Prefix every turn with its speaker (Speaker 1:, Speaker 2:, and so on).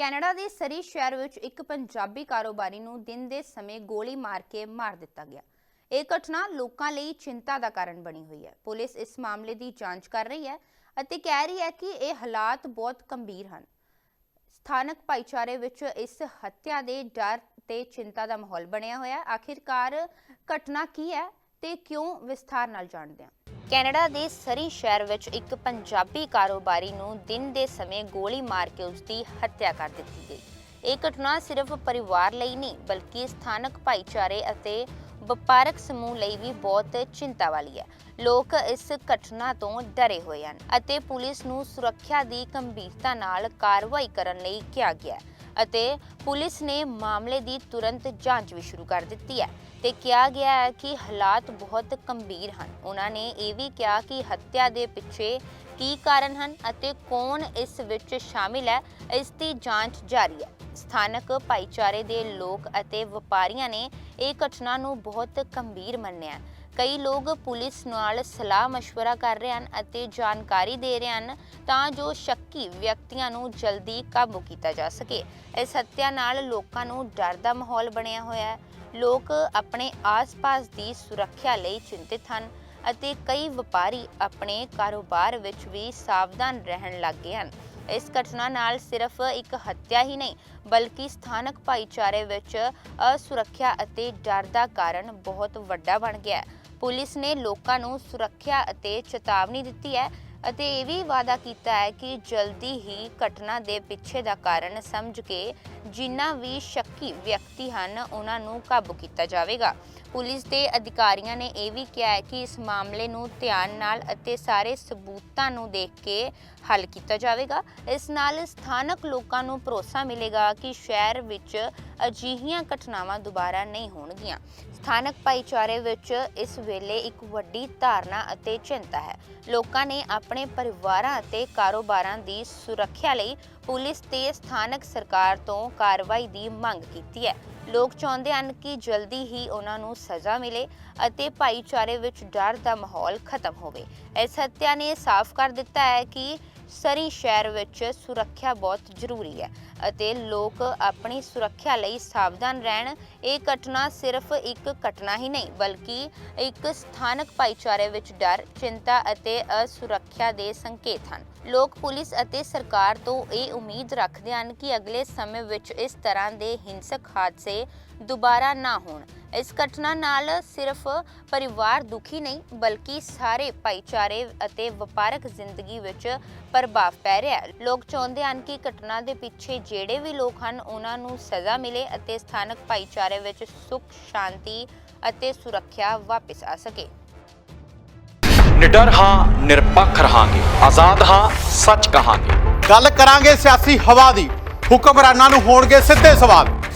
Speaker 1: Canada ਦੇ ਸਰੀ ਸ਼ਹਿਰ ਵਿੱਚ ਇੱਕ ਪੰਜਾਬੀ ਕਾਰੋਬਾਰੀ ਨੂੰ ਦਿਨ ਦੇ ਸਮੇਂ ਗੋਲੀ ਮਾਰ ਕੇ ਮਾਰ ਦਿੱਤਾ ਗਿਆ। ਇਹ ਘਟਨਾ ਲੋਕਾਂ ਲਈ ਚਿੰਤਾ ਦਾ ਕਾਰਨ ਬਣੀ ਹੋਈ ਹੈ। ਪੁਲਿਸ ਇਸ ਮਾਮਲੇ ਦੀ ਜਾਂਚ ਕਰ ਰਹੀ ਹੈ ਅਤੇ ਕਹਿ ਰਹੀ ਹੈ ਕਿ ਇਹ ਹਾਲਾਤ ਬਹੁਤ ਗੰਭੀਰ ਹਨ। ਸਥਾਨਕ ਭਾਈਚਾਰੇ ਵਿੱਚ ਇਸ ਹੱਤਿਆ ਦੇ ਡਰ ਤੇ ਚਿੰਤਾ ਦਾ ਮਾਹੌਲ ਬਣਿਆ ਹੋਇਆ ਹੈ। ਆਖਿਰਕਾਰ ਘਟਨਾ ਕੀ ਹੈ ਤੇ ਕਿਉਂ ਵਿਸਥਾਰ ਨਾਲ ਜਾਣਦੇ ਹਾਂ। ਕੈਨੇਡਾ ਦੇ ਸਰੀ ਸ਼ਹਿਰ ਵਿੱਚ ਇੱਕ ਪੰਜਾਬੀ ਕਾਰੋਬਾਰੀ ਨੂੰ ਦਿਨ ਦੇ ਸਮੇਂ ਗੋਲੀ ਮਾਰ ਕੇ ਉਸ ਦੀ ਹੱਤਿਆ ਕਰ ਦਿੱਤੀ ਗਈ। ਇਹ ਘਟਨਾ ਸਿਰਫ ਪਰਿਵਾਰ ਲਈ ਨਹੀਂ, ਬਲਕਿ ਸਥਾਨਕ ਭਾਈਚਾਰੇ ਅਤੇ ਵਪਾਰਕ ਸਮੂਹ ਲਈ ਵੀ ਬਹੁਤ ਚਿੰਤਾ ਵਾਲੀ ਹੈ। ਲੋਕ ਇਸ ਘਟਨਾ ਤੋਂ ਡਰੇ ਹੋਏ ਹਨ ਅਤੇ ਪੁਲਿਸ ਨੂੰ ਸੁਰੱਖਿਆ ਦੀ ਗੰਭੀਰਤਾ ਨਾਲ ਕਾਰਵਾਈ ਕਰਨ ਲਈ ਕਿਹਾ ਗਿਆ ਹੈ। ਅਤੇ ਪੁਲਿਸ ਨੇ ਮਾਮਲੇ ਦੀ ਤੁਰੰਤ ਜਾਂਚ ਵੀ ਸ਼ੁਰੂ ਕਰ ਦਿੱਤੀ ਹੈ ਤੇ ਕਿਹਾ ਗਿਆ ਹੈ ਕਿ ਹਾਲਾਤ ਬਹੁਤ ਗੰਭੀਰ ਹਨ। ਉਹਨਾਂ ਨੇ ਇਹ ਵੀ ਕਿਹਾ ਕਿ ਹੱਤਿਆ ਦੇ ਪਿੱਛੇ ਕੀ ਕਾਰਨ ਹਨ ਅਤੇ ਕੌਣ ਇਸ ਵਿੱਚ ਸ਼ਾਮਿਲ ਹੈ, ਇਸ ਦੀ ਜਾਂਚ ਜਾਰੀ ਹੈ। ਸਥਾਨਕ ਭਾਈਚਾਰੇ ਦੇ ਲੋਕ ਅਤੇ ਵਪਾਰੀਆਂ ਨੇ ਇਹ ਘਟਨਾ ਨੂੰ ਬਹੁਤ ਗੰਭੀਰ ਮੰਨਿਆ ਕਈ ਲੋਕ ਪੁਲਿਸ ਨਾਲ ਸਲਾਹ مشਵਰਾ ਕਰ ਰਹੇ ਹਨ ਅਤੇ ਜਾਣਕਾਰੀ ਦੇ ਰਹੇ ਹਨ ਤਾਂ ਜੋ ਸ਼ੱਕੀ ਵਿਅਕਤੀਆਂ ਨੂੰ ਜਲਦੀ ਕਾਬੂ ਕੀਤਾ ਜਾ ਸਕੇ। ਇਸ ਹੱਤਿਆ ਨਾਲ ਲੋਕਾਂ ਨੂੰ ਡਰ ਦਾ ਮਾਹੌਲ ਬਣਿਆ ਹੋਇਆ ਹੈ। ਲੋਕ ਆਪਣੇ ਆਸ-ਪਾਸ ਦੀ ਸੁਰੱਖਿਆ ਲਈ ਚਿੰਤਿਤ ਹਨ ਅਤੇ ਕਈ ਵਪਾਰੀ ਆਪਣੇ ਕਾਰੋਬਾਰ ਵਿੱਚ ਵੀ ਸਾਵਧਾਨ ਰਹਿਣ ਲੱਗੇ ਹਨ। ਇਸ ਘਟਨਾ ਨਾਲ ਸਿਰਫ ਇੱਕ ਹੱਤਿਆ ਹੀ ਨਹੀਂ, ਬਲਕਿ ਸਥਾਨਕ ਭਾਈਚਾਰੇ ਵਿੱਚ ਅਸੁਰੱਖਿਆ ਅਤੇ ਡਰ ਦਾ ਕਾਰਨ ਬਹੁਤ ਵੱਡਾ ਬਣ ਗਿਆ ਹੈ। ਪੁਲਿਸ ਨੇ ਲੋਕਾਂ ਨੂੰ ਸੁਰੱਖਿਆ ਅਤੇ ਚੇਤਾਵਨੀ ਦਿੱਤੀ ਹੈ ਅਤੇ ਇਹ ਵੀ ਵਾਅਦਾ ਕੀਤਾ ਹੈ ਕਿ ਜਲਦੀ ਹੀ ਘਟਨਾ ਦੇ ਪਿੱਛੇ ਦਾ ਕਾਰਨ ਸਮਝ ਕੇ ਜਿਨ੍ਹਾਂ ਵੀ ਸ਼ੱਕੀ ਵਿਅਕਤੀ ਹਨ, ਉਹਨਾਂ ਨੂੰ ਕਾਬੂ ਕੀਤਾ ਜਾਵੇਗਾ। ਪੁਲਿਸ ਦੇ ਅਧਿਕਾਰੀਆਂ ਨੇ ਇਹ ਵੀ ਕਿਹਾ ਹੈ ਕਿ ਇਸ ਮਾਮਲੇ ਨੂੰ ਧਿਆਨ ਨਾਲ ਅਤੇ ਸਾਰੇ ਸਬੂਤਾਂ ਨੂੰ ਦੇਖ ਕੇ ਹੱਲ ਕੀਤਾ ਜਾਵੇਗਾ। ਇਸ ਨਾਲ ਸਥਾਨਕ ਲੋਕਾਂ ਨੂੰ ਭਰੋਸਾ ਮਿਲੇਗਾ ਕਿ ਸ਼ਹਿਰ ਵਿੱਚ ਅਜਿਹੀਆਂ ਘਟਨਾਵਾਂ ਦੁਬਾਰਾ ਨਹੀਂ ਹੋਣਗੀਆਂ। ਸਥਾਨਕ ਭਾਈਚਾਰੇ ਵਿੱਚ ਇਸ ਵੇਲੇ ਇੱਕ ਵੱਡੀ ਧਾਰਨਾ ਅਤੇ ਚਿੰਤਾ ਹੈ। ਲੋਕਾਂ ਨੇ ਆਪ ਆਪਣੇ ਪਰਿਵਾਰਾਂ ਅਤੇ ਕਾਰੋਬਾਰਾਂ ਦੀ ਸੁਰੱਖਿਆ ਲਈ ਪੁਲਿਸ ਤੇ ਸਥਾਨਕ ਸਰਕਾਰ ਤੋਂ ਕਾਰਵਾਈ ਦੀ ਮੰਗ ਕੀਤੀ ਹੈ। ਲੋਕ ਚਾਹੁੰਦੇ ਹਨ ਕਿ ਜਲਦੀ ਹੀ ਉਹਨਾਂ ਨੂੰ ਸਜ਼ਾ ਮਿਲੇ ਅਤੇ ਭਾਈਚਾਰੇ ਵਿੱਚ ਡਰ ਦਾ ਮਾਹੌਲ ਖਤਮ ਹੋਵੇ। ਇਸ ਹੱਤਿਆ ਨੇ ਸਾਫ਼ ਕਰ ਦਿੱਤਾ ਹੈ ਕਿ ਸਰੀ ਸ਼ਹਿਰ ਵਿੱਚ ਸੁਰੱਖਿਆ ਬਹੁਤ ਜ਼ਰੂਰੀ ਹੈ ਅਤੇ ਲੋਕ ਆਪਣੀ ਸੁਰੱਖਿਆ ਲਈ ਸਾਵਧਾਨ ਰਹਿਣ। ਇਹ ਘਟਨਾ ਸਿਰਫ ਇੱਕ ਘਟਨਾ ਹੀ ਨਹੀਂ, ਬਲਕਿ ਇੱਕ ਸਥਾਨਕ ਭਾਈਚਾਰੇ ਵਿੱਚ ਡਰ, ਚਿੰਤਾ ਅਤੇ ਅਸੁਰੱਖਿਆ ਦੇ ਸੰਕੇਤ ਹਨ। ਲੋਕ ਪੁਲਿਸ ਅਤੇ ਸਰਕਾਰ ਤੋਂ ਇਹ ਉਮੀਦ ਰੱਖਦੇ ਹਨ ਕਿ ਅਗਲੇ ਸਮੇਂ ਵਿੱਚ ਇਸ ਤਰ੍ਹਾਂ ਦੇ ਹਿੰਸਕ ਹਾਦਸੇ ਦੁਬਾਰਾ ਨਾ ਹੋਣ। ਇਸ ਘਟਨਾ ਨਾਲ ਸਿਰਫ ਪਰਿਵਾਰ ਦੁਖੀ ਨਹੀਂ ਬਲਕਿ ਸਾਰੇ ਭਾਈਚਾਰੇ ਅਤੇ ਵਪਾਰਕ ਜ਼ਿੰਦਗੀ ਵਿੱਚ ਪ੍ਰਭਾਵ ਪੈ ਰਿਹਾ ਹੈ। ਲੋਕ ਚਾਹੁੰਦੇ ਹਨ ਕਿ ਘਟਨਾ ਦੇ ਪਿੱਛੇ ਜਿਹੜੇ ਵੀ ਲੋਕ ਹਨ ਉਹਨਾਂ ਨੂੰ ਸਜ਼ਾ ਮਿਲੇ ਅਤੇ ਸਥਾਨਕ ਭਾਈਚਾਰੇ ਵਿੱਚ ਸੁੱਖ ਸ਼ਾਂਤੀ ਅਤੇ ਸੁਰੱਖਿਆ ਵਾਪਸ ਆ ਸਕੇ।
Speaker 2: ਨਿਡਰ ਹਾਂ ਨਿਰਪੱਖ ਰਹਾਂਗੇ। ਆਜ਼ਾਦ ਹਾਂ ਸੱਚ ਕਹਾਂਗੇ।
Speaker 3: ਗੱਲ ਕਰਾਂਗੇ ਸਿਆਸੀ ਹਵਾ ਦੀ। ਹੁਕਮਰਾਨਾਂ ਨੂੰ ਹੋਣਗੇ ਸਿੱਧੇ ਸਵਾਲ।